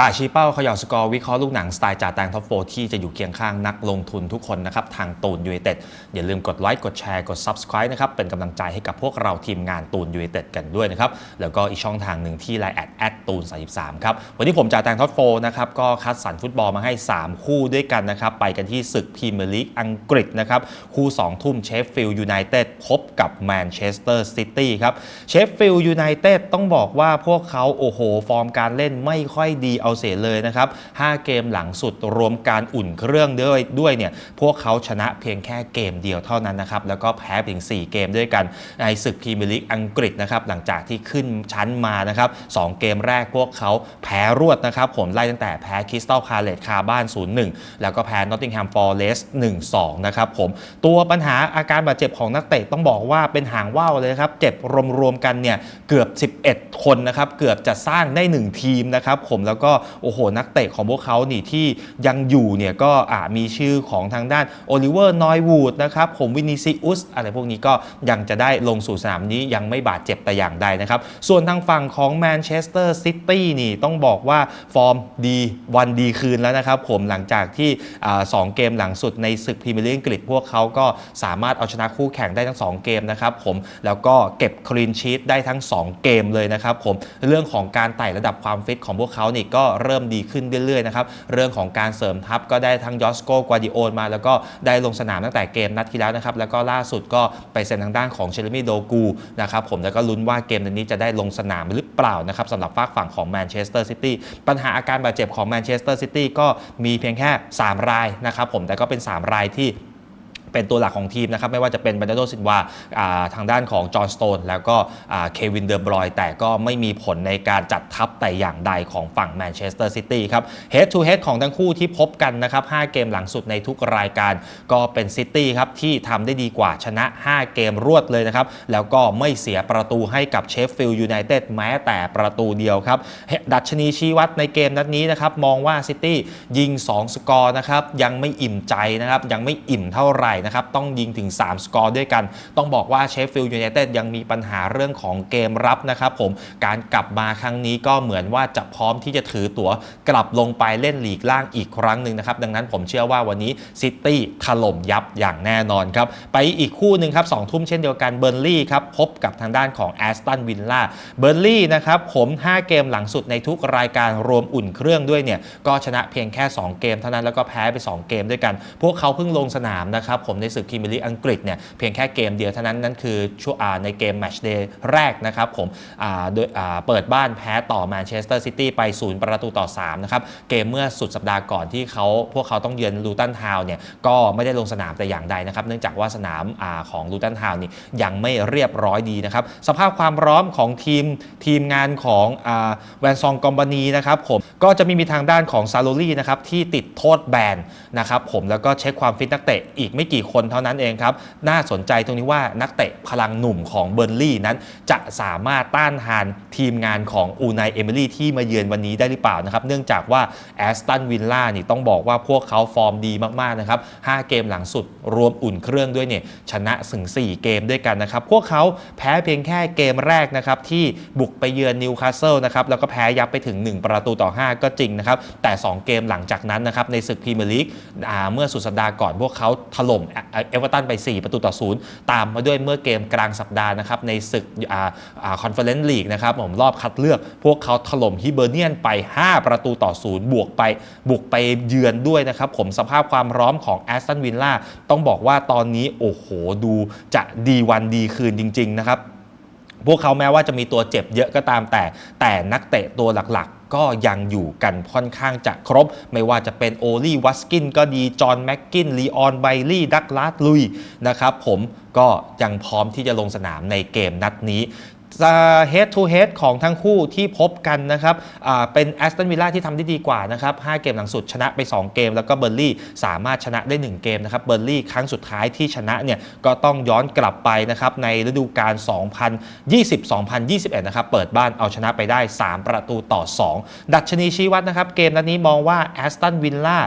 จ่าชี้เป้าเขย่าสกอร์วิเคราะห์ลูกหนังสไตล์จ่าแตงท็อปโฟที่จะอยู่เคียงข้างนักลงทุนทุกคนนะครับ ทางตูนยูไนเต็ดอย่าลืมกดไลค์กดแชร์กด Subscribe นะครับ เป็นกำลังใจให้กับพวกเราทีมงานตูนยูไนเต็ดกันด้วยนะครับ แล้วก็อีกช่องทางหนึ่งที่ไลน์แอดแอดตูน33ครับ วันนี้ผมจ่าแตงท็อปโฟนะครับก็คัดสรรฟุตบอลมาให้ 3 คู่ด้วยกันนะครับไปกันที่ศึกพรีเมียร์ลีกอังกฤษนะครับคู่2ทุ่มเชฟฟิลด์ยูไนเต็ดพบกับแมนเชสเตอร์ซิตี้ครับเชฟฟิลด์ยูไนเต็ดต้องบอกว่าพวกเขาโอ้โห ฟอร์มการเล่นไม่ค่อยดีเเอาเสียเลยนะครับ 5 เกมหลังสุดรวมการอุ่นเครื่องด้วยด้วยเนี่ยพวกเขาชนะเพียงแค่เกมเดียวเท่านั้นนะครับ แล้วก็แพ้ถึง4 เกมด้วยกันในศึกพรีเมียร์ลีกอังกฤษนะครับหลังจากที่ขึ้นชั้นมานะครับ2เกมแรกพวกเขาแพ้รวดนะครับผมไล่ตั้งแต่แพ้คริสตัลพาเลตคาบ้าน 0-1 แล้วก็แพ้นอตติงแฮมฟอร์เรสต์1-2 นะครับผมตัวปัญหาอาการบาดเจ็บของนักเตะต้องบอกว่าเป็นหางว่าวเลยครับ เจ็บรวมๆกันเนี่ยเกือบ 11 คนนะครับ เกือบจะสร้างได้ 1 ทีมนะครับผมแล้วก็โอ้โห นักเตะของพวกเขานี่ที่ยังอยู่เนี่ยก็มีชื่อของทางด้านโอลิเวอร์นอยวูดนะครับผมวินิซิอุสอะไรพวกนี้ก็ยังจะได้ลงสู่สนามนี้ยังไม่บาดเจ็บแต่อย่างใดนะครับ ส่วนทางฝั่งของแมนเชสเตอร์ซิตี้นี่ต้องบอกว่าฟอร์มดีวันดีคืนแล้วนะครับผมหลังจากที่สองเกมหลังสุดในศึกพรีเมียร์ลีกอังกฤษพวกเขาก็สามารถเอาชนะคู่แข่งได้ทั้ง 2 เกมนะครับผมแล้วก็เก็บคลีนชีตได้ทั้ง 2 เกมเลยนะครับผมเรื่องของการไต่ระดับความฟิตของพวกเขานี่ก็ก็เริ่มดีขึ้นเรื่อยๆนะครับเรื่องของการเสริมทัพก็ได้ทั้งยอสโกกวาดิโอนมา แล้วก็ได้ลงสนามตั้งแต่เกมนัดที่แล้วนะครับแล้วก็ล่าสุดก็ไปเซ็นทางด้านของเชลมีโดกูนะครับผมแล้วก็ลุ้นว่าเกมนี้จะได้ลงสนามหรือเปล่านะครับสำหรับฝากฝั่งของแมนเชสเตอร์ซิตี้ปัญหาอาการบาดเจ็บของแมนเชสเตอร์ซิตี้ก็มีเพียงแค่ 3 รายนะครับผมแต่ก็เป็น 3 รายที่ เป็นตัวหลักของทีมนะครับไม่ว่าจะเป็นบันเดโดซินวาทางด้านของจอห์นสโตนแล้วก็เควินเดอร์บรอยแต่ก็ไม่มีผลในการจัดทัพแต่อย่างใดของฝั่งแมนเชสเตอร์ซิตี้ครับ Head to Head ของทั้งคู่ที่พบกันนะครับ5เกมหลังสุดในทุกรายการก็เป็นซิตี้ครับที่ทำได้ดีกว่าชนะ 5 เกมรวดเลยนะครับ แล้วก็ไม่เสียประตูให้กับเชฟฟิลด์ยูไนเต็ดแม้แต่ประตูเดียวครับดัชนีชี้วัดในเกมนัดนี้นะครับมองว่าซิตี้ยิง 2 สกอร์นะครับยังไม่อิ่มใจนะครับยังไม่อิ่มเท่าไหร่นะครับต้องยิงถึง 3 สกอร์ด้วยกัน ต้องบอกว่าเชฟฟิลด์ยูไนเต็ดยังมีปัญหาเรื่องของเกมรับนะครับผมการกลับมาครั้งนี้ก็เหมือนว่าจะพร้อมที่จะถือตั๋วกลับลงไปเล่นลีกล่างอีกครั้งหนึ่งนะครับดังนั้นผมเชื่อว่าวันนี้ซิตี้ถล่มยับอย่างแน่นอนครับไปอีกคู่หนึ่งครับสองทุ่มเช่นเดียวกันเบอร์ลี่ครับพบกับทางด้านของแอสตันวิลล่าเบอร์ลี่นะครับผม 5 เกมหลังสุดในทุกรายการรวมอุ่นเครื่องด้วยเนี่ยก็ชนะเพียงแค่ 2 เกมเท่านั้นแล้วก็แพ้ไป 2 เกมด้วยกัน พวกเขาเพิ่งลงสนามนะครับผมในศึกพรีเมียร์ลีกอังกฤษเนี่ยเพียงแค่เกมเดียวเท่านั้นนั่นคือช่วงในเกมแมชเดย์แรกนะครับผมโดยเปิดบ้านแพ้ต่อแมนเชสเตอร์ซิตี้ไป 0 ประตูต่อ3นะครับเกมเมื่อสุดสัปดาห์ก่อนที่เขาพวกเขาต้องเยือนลูตันทาวน์เนี่ยก็ไม่ได้ลงสนามแต่อย่างใดนะครับเนื่องจากว่าสนามอของลูตันทาวน์นี่ยังไม่เรียบร้อยดีนะครับสภาพความพร้อมของทีมทีมงานของแวนซองกอมบานีนะครับผมก็จะมีมีทางด้านของซาโลลี่นะครับที่ติดโทษแบนนะครับผมแล้วก็เช็คความฟิตนักเตะอีกไม่กี่คนเท่านั้นเองครับ น่าสนใจตรงนี้ว่านักเตะพลังหนุ่มของเบอร์ลี่นั้น จะสามารถต้านทานทีมงานของอูนายเอมิลี่ที่มาเยือนวันนี้ได้หรือเปล่านะครับ เนื่องจากว่าแอสตันวิลล่านี่ต้องบอกว่าพวกเขาฟอร์มดีมากๆนะครับ 5 เกมหลังสุดรวมอุ่นเครื่องด้วยเนี่ยชนะถึง4 เกมด้วยกันนะครับ พวกเขาแพ้เพียงแค่เกมแรกนะครับที่บุกไปเยือนนิวคาสเซิลนะครับแล้วก็แพ้ยับไปถึง 1 ประตูต่อ 5 ก็จริงนะครับแต่ 2 เกมหลังจากนั้นนะครับในศึกพรีเมียร์ลีกเมื่อสุดสัปดาห์ก่อนพวกเขาถล่มเอเวอร์ตันไป 4 ประตูต่อ0ตามมาด้วยเมื่อเกมกลางสัปดาห์นะครับในศึกคอนเฟอเรนซ์ลีกนะครับผมรอบคัดเลือกพวกเขาถล่มฮิเบอร์เนียนไป 5 ประตูต่อ0บวกไปบุกไปเยือนด้วยนะครับผมสภาพความพร้อมของแอสตันวิลล่าต้องบอกว่าตอนนี้โอ้โหดูจะดีวันดีคืนจริง ๆ นะครับพวกเขาแม้ว่าจะมีตัวเจ็บเยอะก็ตามแต่แต่นักเตะตัวหลัก ก็ยังอยู่กันค่อนข้างจะครบ ไม่ว่าจะเป็นโอลี่วัสกินก็ดีจอห์นแม็กกินลีออนไบลี่ดักลาสลุยนะครับผมก็ยังพร้อมที่จะลงสนามในเกมนัดนี้ head to head ของทั้งคู่ที่พบกันนะครับเป็นแอสตันวิลล่าที่ทำได้ดีกว่านะครับ5เกมหลังสุดชนะไป 2 เกม แล้วก็เบอร์ลี่สามารถชนะได้ 1 เกมนะครับเบอร์ลี่ครั้งสุดท้ายที่ชนะเนี่ยก็ต้องย้อนกลับไปนะครับในฤดูกาล 2020-2021 นะครับเปิดบ้านเอาชนะไปได้ 3 ประตูต่อ 2 ดัชนีชี้วัดนะครับเกมนัดนี้มองว่าแอสตันวิลล่า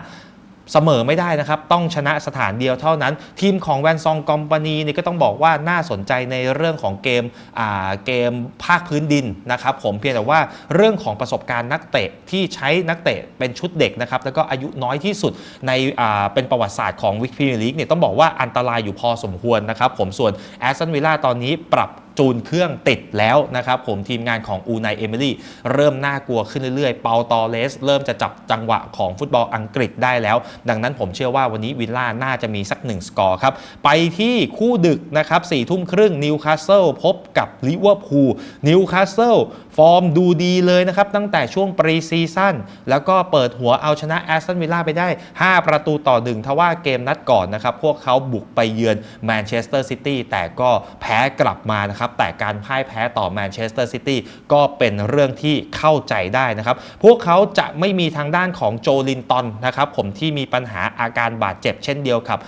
เสมอไม่ได้นะครับ ต้องชนะสถานเดียวเท่านั้น ทีมของแวนซองกอมปานีนี่ก็ต้องบอกว่าน่าสนใจในเรื่องของเกมอ่าเกมภาคพื้นดินนะครับผมเพียงแต่ว่าเรื่องของประสบการณ์นักเตะที่ใช้นักเตะเป็นชุดเด็กนะครับแล้วก็อายุน้อยที่สุดในอ่าเป็นประวัติศาสตร์ของวิกพรีเมียร์ลีกเนี่ยต้องบอกว่าอันตรายอยู่พอสมควรนะครับผมส่วนแอสตันวิลล่าตอนนี้ปรับจูนเครื่องติดแล้วนะครับผมทีมงานของอูไนเอมิลี่เริ่มน่ากลัวขึ้นเรื่อยๆ เปาตอเลส เริ่มจะจับจังหวะของฟุตบอลอังกฤษได้แล้ว ดังนั้นผมเชื่อว่าวันนี้วิลล่าน่าจะมีสักหนึ่งสกอร์ครับ ไปที่คู่ดึกนะครับสี่ทุ่มครึ่งนิวคาสเซิลพบกับลิเวอร์พูลนิวคาสเซิลฟอร์มดูดีเลยนะครับ ตั้งแต่ช่วงปรีซีซั่นแล้วก็เปิดหัวเอาชนะแอสตันวิลล่าไปได้ 5 ประตูต่อหนึ่งทว่าเกมนัดก่อนนะครับ พวกเขาบุกไปเยือนแมนเชสเตอร์ซิตี้แต่ก็แพ้กลับมานะครับแต่การพ่ายแพ้ต่อแมนเชสเตอร์ซิตี้ก็เป็นเรื่องที่เข้าใจได้นะครับ พวกเขาจะไม่มีทางด้านของโจลินตันนะครับผมที่มีปัญหาอาการบาดเจ็บเช่นเดียวกับ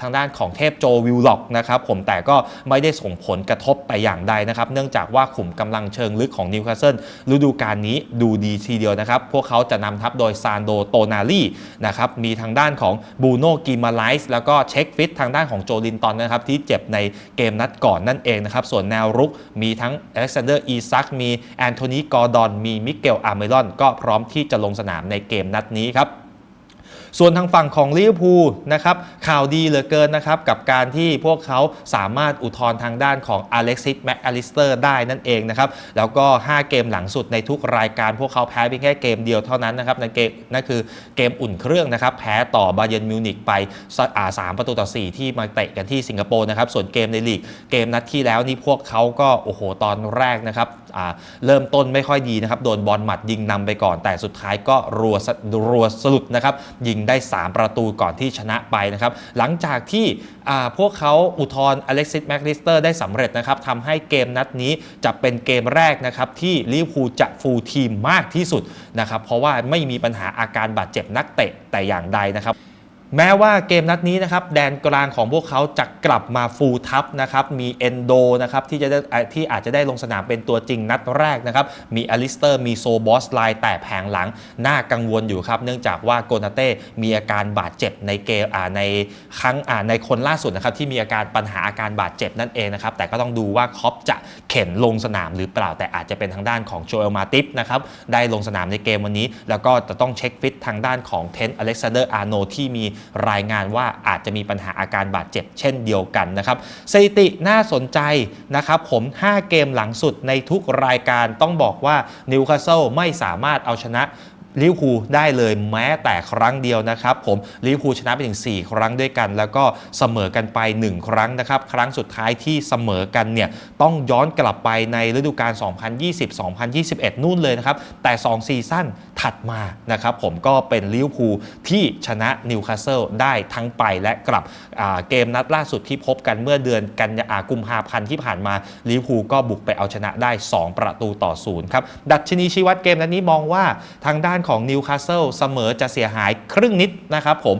ทางด้านของเทพโจวิลล็อกนะครับผมแต่ก็ไม่ได้ส่งผลกระทบไปอย่างใดนะครับ เนื่องจากว่าขุมกำลังเชิงลึกของนิวคาสเซิลฤดูกาลนี้ดูดีทีเดียวนะครับ พวกเขาจะนำทัพโดยซานโดโตนาลีนะครับมีทางด้านของบูโนกิมาไลส์แล้วก็เช็คฟิตทางด้านของโจลินตันนะครับที่เจ็บในเกมนัดก่อนนั่นเองนะครับส่วนแนวรุก มีทั้งอเล็กซานเดอร์อีซักมีแอนโทนีกอร์ดอนมีมิเกลอาร์เมลอนก็พร้อมที่จะลงสนามในเกมนัดนี้ครับ ส่วนทางฝั่งของลิเวอร์พูลนะครับข่าวดีเหลือเกินนะครับกับการที่พวกเขาสามารถอุทธรณ์ทางด้านของอเล็กซิสแมคอลิสเตอร์ได้นั่นเองนะครับแล้วก็ 5 เกมหลังสุดในทุกรายการพวกเขาแพ้เพียงแค่เกมเดียวเท่านั้นนะครับในเกมนั่นคือเกมอุ่นเครื่องนะครับแพ้ต่อบาเยนมิวนิกไปสามประตูต่อ 4 ที่มาเตะกันที่สิงคโปร์นะครับส่วนเกมในลีกเกมนัดที่แล้วนี่พวกเขาก็โอ้โหตอนแรกนะครับ เริ่มต้นไม่ค่อยดีนะครับ โดนบอลหมัดยิงนำไปก่อน แต่สุดท้ายก็รัวรัวสลุดนะครับ ยิงได้ 3 ประตูก่อนที่ชนะไปนะครับ หลังจากที่พวกเขาอุทธรอเล็กซิสแมคลิสเตอร์ได้สำเร็จนะครับทำให้เกมนัดนี้จะเป็นเกมแรกนะครับ ที่ลิเวอร์พูลจะฟูลทีมมากที่สุดนะครับ เพราะว่าไม่มีปัญหาอาการบาดเจ็บนักเตะแต่อย่างใดนะครับ แม้ว่าเกมนัดนี้นะครับแดนกลางของพวกเขาจะกลับมาฟูลทัพนะครับมีเอนโดนะครับที่จะได้ที่อาจจะได้ลงสนามเป็นตัวจริงนัดแรกนะครับมีอลิสเตอร์มีโซบอสไลน์แต่แผงหลังน่ากังวลอยู่ครับ เนื่องจากว่าโกนาเต้มีอาการบาดเจ็บในเกมในครั้งในคนล่าสุดนะครับที่มีอาการปัญหาอาการบาดเจ็บนั่นเองนะครับแต่ก็ต้องดูว่าคอปจะเข็นลงสนามหรือเปล่า แต่อาจจะเป็นทางด้านของโจเอลมาติฟนะครับได้ลงสนามในเกมวันนี้ แล้วก็จะต้องเช็คฟิตทางด้านของเทนอเล็กซานเดอร์อาร์โนที่มีรายงานว่าอาจจะมีปัญหาอาการบาดเจ็บเช่นเดียวกันนะครับสถิติน่าสนใจนะครับผม 5 เกมหลังสุดในทุกรายการต้องบอกว่านิวคาสเซิลไม่สามารถเอาชนะ ลิเวอร์พูลได้เลยแม้แต่ครั้งเดียวนะครับผมลิเวอร์พูลชนะไปถึง 4 ครั้งด้วยกัน แล้วก็เสมอกันไป 1 ครั้งนะครับ ครั้งสุดท้ายที่เสมอกันเนี่ยต้องย้อนกลับไปในฤดูกาล 2020-2021 นู่นเลยนะครับ แต่ 2 ซีซั่นถัดมานะครับผมก็เป็นลิเวอร์พูลที่ชนะนิวคาสเซิลได้ทั้งไปและกลับเกมนัดล่าสุดที่พบกันเมื่อเดือนกันยากุมภาพันธ์ที่ผ่านมาลิเวอร์พูลก็บุกไปเอาชนะได้ 2 ประตูต่อศูนย์ครับดัชนีชี้วัดเกมนัดนี้มองว่าทางด้านของนิวคาสเซิลเสมอจะเสียหายครึ่งนิดนะครับผม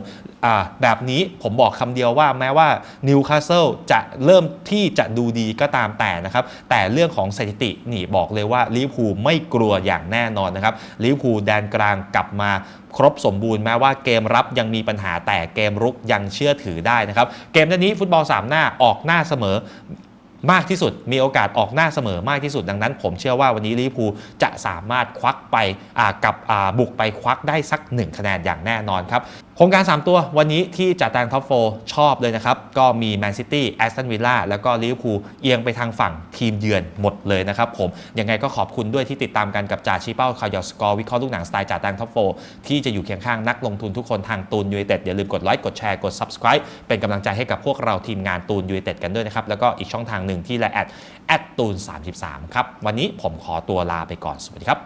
แบบนี้ผมบอกคำเดียวว่าแม้ว่านิวคาสเซิลจะเริ่มที่จะดูดีก็ตามแต่นะครับ แต่เรื่องของสถิตินี่บอกเลยว่าลิเวอร์พูลไม่กลัวอย่างแน่นอนนะครับลิเวอร์พูลแดนกลางกลับมาครบสมบูรณ์แม้ว่าเกมรับยังมีปัญหาแต่เกมรุกยังเชื่อถือได้นะครับ เกมนี้ฟุตบอลสามหน้าออกหน้าเสมอ มากที่สุด มีโอกาสออกหน้าเสมอมากที่สุด ดังนั้น ผมเชื่อว่าวันนี้ลิเวอร์พูลจะสามารถควักไปกับบุกไปควักได้สัก 1 คะแนนอย่างแน่นอนครับ โครงการ 3 ตัววันนี้ที่จัดแตงท็อปโฟชอบเลยนะครับ ก็มีแมนซิตี้แอสตันวิลล่าแล้วก็ลิเวอร์พูลเอียงไปทางฝั่งทีมเยือนหมดเลยนะครับผม ยังไงก็ขอบคุณด้วยที่ติดตามกันกับจ่าชี้เป้าข่าวยอดสกอร์วิเคราะห์ลูกหนังสไตล์จ่าแตงท็อปโฟที่จะอยู่เคียงข้างนักลงทุนทุกคนทางตูนยูไนเต็ดอย่าลืมกดไลค์กดแชร์กด subscribe เป็นกำลังใจให้กับพวกเราทีมงานตูนยูไนเต็ดกันด้วยนะครับแล้วก็อีกช่องทางหนึ่งที่ไลน์แอดแอดตูน33ครับวันนี้ผมขอตัวลาไปก่อนสวัสดีครับ